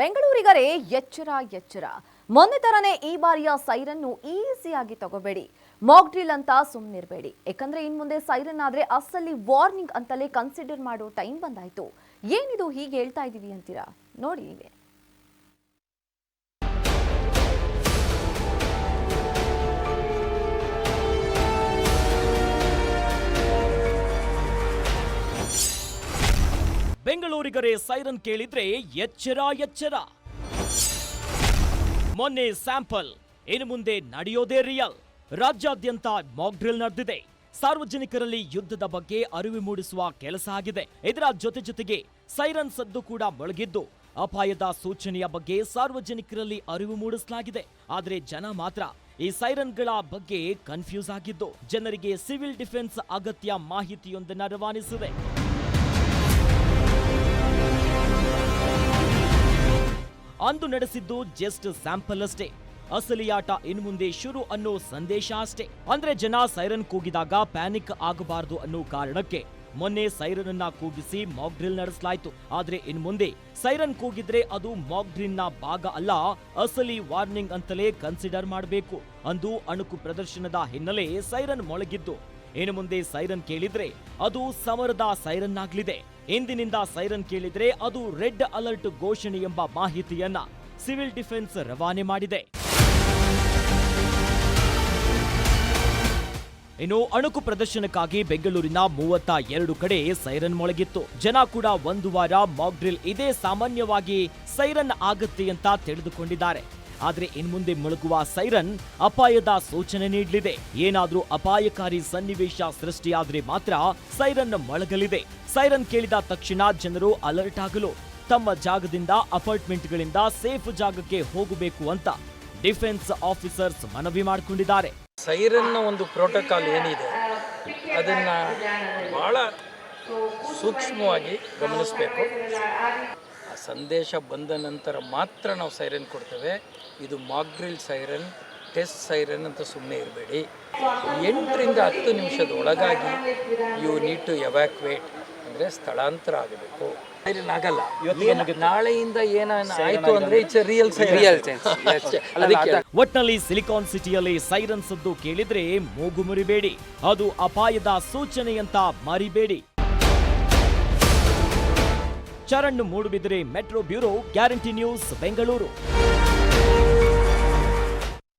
ಬೆಂಗಳೂರಿಗರೇ ಎಚ್ಚರ ಎಚ್ಚರ. ಮೊನ್ನೆ ತರನೇ ಈ ಬಾರಿಯ ಸೈರನ್ನು ಈಸಿಯಾಗಿ ತಗೋಬೇಡಿ. ಮಾಕ್ ಡ್ರಿಲ್ ಅಂತ ಸುಮ್ಮನಿರಬೇಡಿ ಯಾಕಂದ್ರೆ ಇನ್ ಮುಂದೆ ಸೈರನ್ ಆದ್ರೆ ಅಸಲಿ ವಾರ್ನಿಂಗ್ ಅಂತಲೇ ಕನ್ಸಿಡರ್ ಮಾಡೋ ಟೈಮ್ ಬಂದಾಯ್ತು. ಏನಿದು ಹೀಗೆ ಹೇಳ್ತಾ ಇದೀವಿ ಅಂತೀರಾ? ನೋಡಿ ನೀವೇ. ಬೆಂಗಳೂರಿಗರೇ ಸೈರನ್ ಕೇಳಿದ್ರೆ ಎಚ್ಚರ ಎಚ್ಚರ. ಮೊನ್ನೆ ಸ್ಯಾಂಪಲ್, ಇನ್ನು ಮುಂದೆ ನಡೆಯೋದೇ ರಿಯಲ್. ರಾಜ್ಯಾದ್ಯಂತ ಮಾಕ್ ಡ್ರಿಲ್ ನಡೆದಿದೆ. ಸಾರ್ವಜನಿಕರಲ್ಲಿ ಯುದ್ಧದ ಬಗ್ಗೆ ಅರಿವು ಮೂಡಿಸುವ ಕೆಲಸ ಆಗಿದೆ. ಇದರ ಜೊತೆ ಜೊತೆಗೆ ಸೈರನ್ ಸದ್ದು ಕೂಡ ಮೊಳಗಿದ್ದು, ಅಪಾಯದ ಸೂಚನೆಯ ಬಗ್ಗೆ ಸಾರ್ವಜನಿಕರಲ್ಲಿ ಅರಿವು ಮೂಡಿಸಲಾಗಿದೆ. ಆದರೆ ಜನ ಮಾತ್ರ ಈ ಸೈರನ್ಗಳ ಬಗ್ಗೆ ಕನ್ಫ್ಯೂಸ್ ಆಗಿದ್ದು, ಜನರಿಗೆ ಸಿವಿಲ್ ಡಿಫೆನ್ಸ್ ಅಗತ್ಯ ಮಾಹಿತಿಯೊಂದನ್ನು ರವಾನಿಸಿದೆ. ಅಂದು ನಡೆಸಿದ್ದು ಜಸ್ಟ್ ಸ್ಯಾಂಪಲ್ ಅಷ್ಟೇ. ಅಸಲಿಯಾಟ ಇನ್ಮುಂದೆ ಇನ್ ಮುಂದೆ ಶುರು ಅನ್ನೋ ಸಂದೇಶ ಅಷ್ಟೇ. ಅಂದ್ರೆ ಜನ ಸೈರನ್ ಕೂಗಿದಾಗ ಪ್ಯಾನಿಕ್ ಆಗಬಾರದು ಅನ್ನೋ ಕಾರಣಕ್ಕೆ ಮೊನ್ನೆ ಸೈರನ್ ಅನ್ನ ಕೂಗಿಸಿ ಮಾಕ್ ಡ್ರಿಲ್ ನಡೆಸಲಾಯಿತು. ಆದ್ರೆ ಇನ್ ಮುಂದೆ ಸೈರನ್ ಕೂಗಿದ್ರೆ ಅದು ಮಾಕ್ ಡ್ರಿಲ್ನ ಭಾಗ ಅಲ್ಲ, ಅಸಲಿ ವಾರ್ನಿಂಗ್ ಅಂತಲೇ ಕನ್ಸಿಡರ್ ಮಾಡಬೇಕು. ಅಂದು ಅಣುಕು ಪ್ರದರ್ಶನದ ಹಿನ್ನೆಲೆ ಸೈರನ್ ಮೊಳಗಿದ್ದು. ಇನ್ನು ಮುಂದೆ ಸೈರನ್ ಕೇಳಿದ್ರೆ ಅದು ಸಮರದ ಸೈರನ್ ಆಗಲಿದೆ ಇಂದಿನಿಂದ ಸೈರನ್ ಕೇಳಿದ್ರೆ ಅದು ರೆಡ್ ಅಲರ್ಟ್ ಘೋಷಣೆ ಎಂಬ ಮಾಹಿತಿಯನ್ನ ಸಿವಿಲ್ ಡಿಫೆನ್ಸ್ ರವಾನೆ ಮಾಡಿದೆ. ಇನ್ನು ಅಣುಕು ಪ್ರದರ್ಶನಕ್ಕಾಗಿ ಬೆಂಗಳೂರಿನ ಮೂವತ್ತ ಎರಡು ಕಡೆ ಸೈರನ್ ಮೊಳಗಿತ್ತು. ಜನ ಕೂಡ ಒಂದು ವಾರ ಮಾಕ್ ಡ್ರಿಲ್ ಇದೇ ಸಾಮಾನ್ಯವಾಗಿ ಸೈರನ್ ಆಗುತ್ತೆ ಅಂತ ತಿಳಿದುಕೊಂಡಿದ್ದಾರೆ. ಆದ್ರೆ ಇನ್ಮುಂದೆ ಮುಳುಗುವ ಸೈರನ್ ಅಪಾಯದ ಸೂಚನೆ ನೀಡಲಿದೆ. ಏನಾದರೂ ಅಪಾಯಕಾರಿ ಸನ್ನಿವೇಶ ಸೃಷ್ಟಿಯಾದರೆ ಮಾತ್ರ ಸೈರನ್ ಮೊಳಗಲಿದೆ ಸೈರನ್ ಕೇಳಿದ ತಕ್ಷಣ ಜನರು ಅಲರ್ಟ್ ಆಗಲು, ತಮ್ಮ ಜಾಗದಿಂದ ಅಪಾರ್ಟ್ಮೆಂಟ್ಗಳಿಂದ ಸೇಫ್ ಜಾಗಕ್ಕೆ ಹೋಗಬೇಕು ಅಂತ ಡಿಫೆನ್ಸ್ ಆಫೀಸರ್ಸ್ ಮನವಿ ಮಾಡಿಕೊಂಡಿದ್ದಾರೆ. ಸೈರನ್ನ ಒಂದು ಪ್ರೋಟೋಕಾಲ್ ಏನಿದೆ, ಅದನ್ನು ಬಹಳ ಸೂಕ್ಷ್ಮವಾಗಿ ಗಮನಿಸಬೇಕು. ಸಂದೇಶ ಬಂದ ನಂತರ ಮಾತ್ರ ನಾವು ಸೈರನ್ ಕೊಡ್ತೇವೆ. ಇದು ಮಾಗ್ರಿಲ್ ಸೈರನ್ ಟೆಸ್ಟ್ ಸೈರನ್ ಅಂತ ಸುಮ್ಮನೆ ಇರಬೇಡಿ. ಎಂಟರಿಂದ ಹತ್ತು ನಿಮಿಷದ ಒಳಗಾಗಿ ಯು ನೀಡ್ ಟು ಎವ್ಯಾಕ್ವೇಟ್ ಅಂದರೆ ಸ್ಥಳಾಂತರ ಆಗಬೇಕು. ಸೈರನ್ ಆಗಲ್ಲ. ಏನ್- ನಾಳೆಯಿಂದ ಏನಾಯ್ತು ಆಯಿತು ಅಂದರೆ ಇಟ್ಸ್ ರಿಯಲ್ ರಿಯಲ್ ಅದಕ್ಕೆ ಒಟ್ನಲ್ಲಿ ಸಿಲಿಕಾನ್ ಸಿಟಿಯಲ್ಲಿ ಸೈರನ್ ಸದ್ದು ಕೇಳಿದ್ರೆ ಮೂಗು ಮುರಿಬೇಡಿ. ಅದು ಅಪಾಯದ ಸೂಚನೆಯಂತ ಮರಿಬೇಡಿ. Charan Moodbidri metro bureau guarantee news Bengaluru.